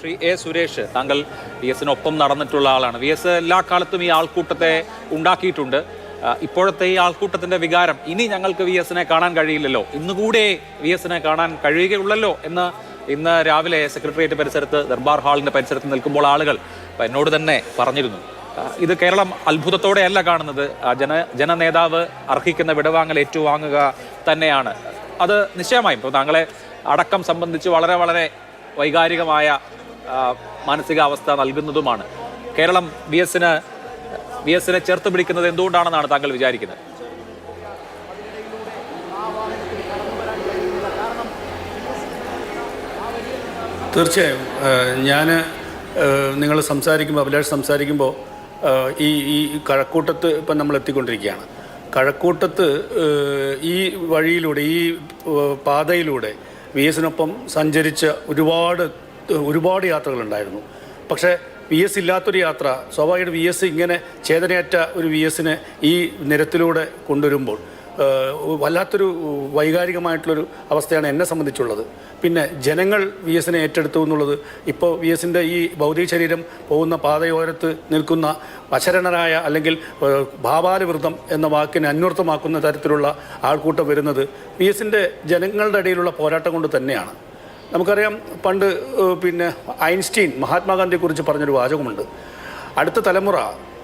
Shri A Suresh താങ്കൾ V എസിനൊപ്പം നടന്നിട്ടുള്ള ആളാണ്. വി എസ് എല്ലാ കാലത്തും ഈ ആൾക്കൂട്ടത്തെ ഉണ്ടാക്കിയിട്ടുണ്ട്. ഇപ്പോഴത്തെ ഈ ആൾക്കൂട്ടത്തിന്റെ വികാരം ഇനി ഞങ്ങൾക്ക് വി എസിനെ കാണാൻ കഴിയില്ലല്ലോ. ഇന്നുകൂടെ വി എസിനെ കാണാൻ കഴിയുകയുള്ളല്ലോ എന്ന് ഇന്ന് രാവിലെ സെക്രട്ടേറിയറ്റ് പരിസരത്ത് ദർബാർ ഹാളിന്റെ പരിസരത്ത് നിൽക്കുമ്പോൾ ആളുകൾ എന്നോട് തന്നെ പറഞ്ഞിരുന്നു. ഇത് കേരളം അത്ഭുതത്തോടെയല്ല കാണുന്നത്. ജന ജന ജനനേതാവ് അർഹിക്കുന്ന വിടവാങ്ങൽ ഏറ്റുവാങ്ങുക തന്നെയാണ്. അത് നിശ്ചയമായും ഇപ്പോൾ താങ്കളെ അടക്കം സംബന്ധിച്ച് വളരെ വളരെ വൈകാരികമായ മാനസികാവസ്ഥ നൽകുന്നതുമാണ്. കേരളം വി എസിന് വി എസിനെ ചേർത്ത് പിടിക്കുന്നത് എന്തുകൊണ്ടാണെന്നാണ് താങ്കൾ വിചാരിക്കുന്നത്? തീർച്ചയായും. ഞാൻ നിങ്ങൾ സംസാരിക്കുമ്പോൾ അഭിലാഷ് സംസാരിക്കുമ്പോൾ ഈ ഈ കഴക്കൂട്ടത്ത് ഇപ്പം നമ്മൾ എത്തിക്കൊണ്ടിരിക്കുകയാണ്. കഴക്കൂട്ടത്ത് ഈ വഴിയിലൂടെ ഈ പാതയിലൂടെ വി എസിനൊപ്പം സഞ്ചരിച്ച ഒരുപാട് ഒരുപാട് യാത്രകളുണ്ടായിരുന്നു. പക്ഷേ വി എസ് ഇല്ലാത്തൊരു യാത്ര സ്വാഭാവികമായിട്ട് വി എസ് ഇങ്ങനെ ചേതനയറ്റ ഒരു വി എസിനെ ഈ നിരത്തിലൂടെ കൊണ്ടുവരുമ്പോൾ വല്ലാത്തൊരു വൈകാരികമായിട്ടുള്ളൊരു അവസ്ഥയാണ് എന്നെ സംബന്ധിച്ചുള്ളത്. പിന്നെ ജനങ്ങൾ വി എസിനെ ഏറ്റെടുത്തു എന്നുള്ളത് ഇപ്പോൾ വി എസിന്റെ ഈ ഭൗതിക ശരീരം പോകുന്ന പാതയോരത്ത് നിൽക്കുന്ന അശരണരായ അല്ലെങ്കിൽ ഭാവാനുവൃതം എന്ന വാക്കിനെ അന്വർത്ഥമാക്കുന്ന തരത്തിലുള്ള ആൾക്കൂട്ടം വരുന്നത് വി എസിന്റെ ജനങ്ങളുടെ ഇടയിലുള്ള പോരാട്ടം കൊണ്ട് തന്നെയാണ്. നമുക്കറിയാം പണ്ട് പിന്നെ ഐൻസ്റ്റീൻ മഹാത്മാഗാന്ധിയെക്കുറിച്ച് പറഞ്ഞൊരു വാചകമുണ്ട്. അടുത്ത തലമുറ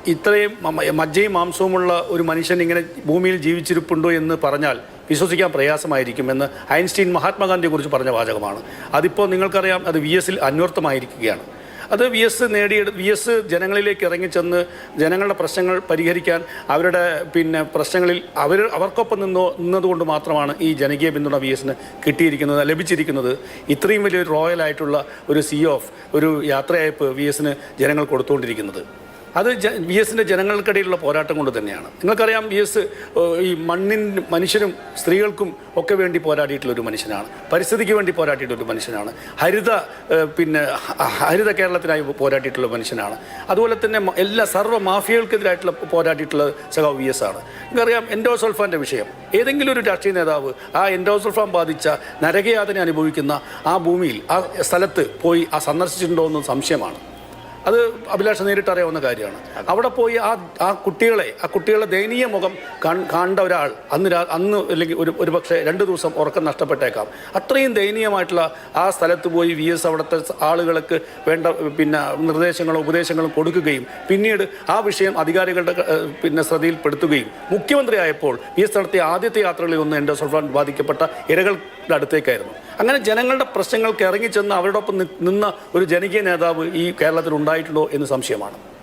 ഇത്രയും മജ്ജയും മാംസവുമുള്ള ഒരു മനുഷ്യൻ ഇങ്ങനെ ഭൂമിയിൽ ജീവിച്ചിരിപ്പുണ്ടോ എന്ന് പറഞ്ഞാൽ വിശ്വസിക്കാൻ പ്രയാസമായിരിക്കുമെന്ന് ഐൻസ്റ്റീൻ മഹാത്മാഗാന്ധിയെക്കുറിച്ച് പറഞ്ഞ വാചകമാണ്. അതിപ്പോൾ നിങ്ങൾക്കറിയാം അത് വി എസിൽ അന്വർത്ഥമായിരിക്കുകയാണ്. അത് വി എസ് നേടിയെടു വി എസ് ജനങ്ങളിലേക്ക് ഇറങ്ങിച്ചെന്ന് ജനങ്ങളുടെ പ്രശ്നങ്ങൾ പരിഹരിക്കാൻ അവരുടെ പിന്നെ പ്രശ്നങ്ങളിൽ അവർ അവർക്കൊപ്പം നിന്നോ നിന്നതുകൊണ്ട് മാത്രമാണ് ഈ ജനകീയ പിന്തുണ വി എസിന് കിട്ടിയിരിക്കുന്നത് ലഭിച്ചിരിക്കുന്നത്. ഇത്രയും വലിയൊരു റോയലായിട്ടുള്ള ഒരു സി ഓഫ് ഒരു യാത്രയയപ്പ് വി എസിന് ജനങ്ങൾ കൊടുത്തുകൊണ്ടിരിക്കുന്നത്. അത് വി എസിന്റെ ജനങ്ങൾക്കിടയിലുള്ള പോരാട്ടം കൊണ്ട് തന്നെയാണ്. നിങ്ങൾക്കറിയാം വി എസ് ഈ മണ്ണിൻ മനുഷ്യരും സ്ത്രീകൾക്കും ഒക്കെ വേണ്ടി പോരാടിയിട്ടുള്ള ഒരു മനുഷ്യനാണ്. പരിസ്ഥിതിക്ക് വേണ്ടി പോരാടിയിട്ടുള്ള ഒരു മനുഷ്യനാണ്. ഹരിത പിന്നെ ഹരിത കേരളത്തിനായി പോരാടിയിട്ടുള്ള മനുഷ്യനാണ്. അതുപോലെ തന്നെ എല്ലാ സർവ മാഫിയകൾക്കെതിരായിട്ടുള്ള പോരാടിയിട്ടുള്ള സഖാവ് വി എസ് ആണ്. നിങ്ങൾക്കറിയാം എൻഡോസൾഫാന്റെ വിഷയം. ഏതെങ്കിലും ഒരു രാഷ്ട്രീയ നേതാവ് ആ എൻഡോസൾഫാൻ ബാധിച്ച നരകയാതന അനുഭവിക്കുന്ന ആ ഭൂമിയിൽ ആ സ്ഥലത്ത് പോയി ആ സന്ദർശിച്ചിട്ടുണ്ടോ എന്ന് സംശയമാണ്. അത് അഭിലാഷ നേരിട്ട് അറിയാവുന്ന കാര്യമാണ്. അവിടെ പോയി ആ ആ കുട്ടികളെ ആ കുട്ടികളുടെ ദയനീയ മുഖം കണ്ട ഒരാൾ അന്ന് അന്ന് അല്ലെങ്കിൽ ഒരു ഒരു പക്ഷേ രണ്ട് ദിവസം ഉറക്കം നഷ്ടപ്പെട്ടേക്കാം. അത്രയും ദയനീയമായിട്ടുള്ള ആ സ്ഥലത്ത് പോയി വി എസ് അവിടുത്തെ ആളുകൾക്ക് വേണ്ട പിന്നെ നിർദ്ദേശങ്ങളും ഉപദേശങ്ങളും കൊടുക്കുകയും പിന്നീട് ആ വിഷയം അധികാരികളുടെ പിന്നെ ശ്രദ്ധയിൽപ്പെടുത്തുകയും മുഖ്യമന്ത്രിയായപ്പോൾ വി എസ് നടത്തിയ ആദ്യത്തെ യാത്രകളിൽ ഒന്ന് എൻഡോസൾഫാൻ ബാധിക്കപ്പെട്ട ഇരകളുടെ അടുത്തേക്കായിരുന്നു. അങ്ങനെ ജനങ്ങളുടെ പ്രശ്നങ്ങൾക്ക് ഇറങ്ങിച്ചെന്ന് അവരോടൊപ്പം നിന്ന ഒരു ജനകീയ നേതാവ് ഈ കേരളത്തിൽ ഉണ്ടായിട്ടുണ്ടോ എന്ന് സംശയമാണ്.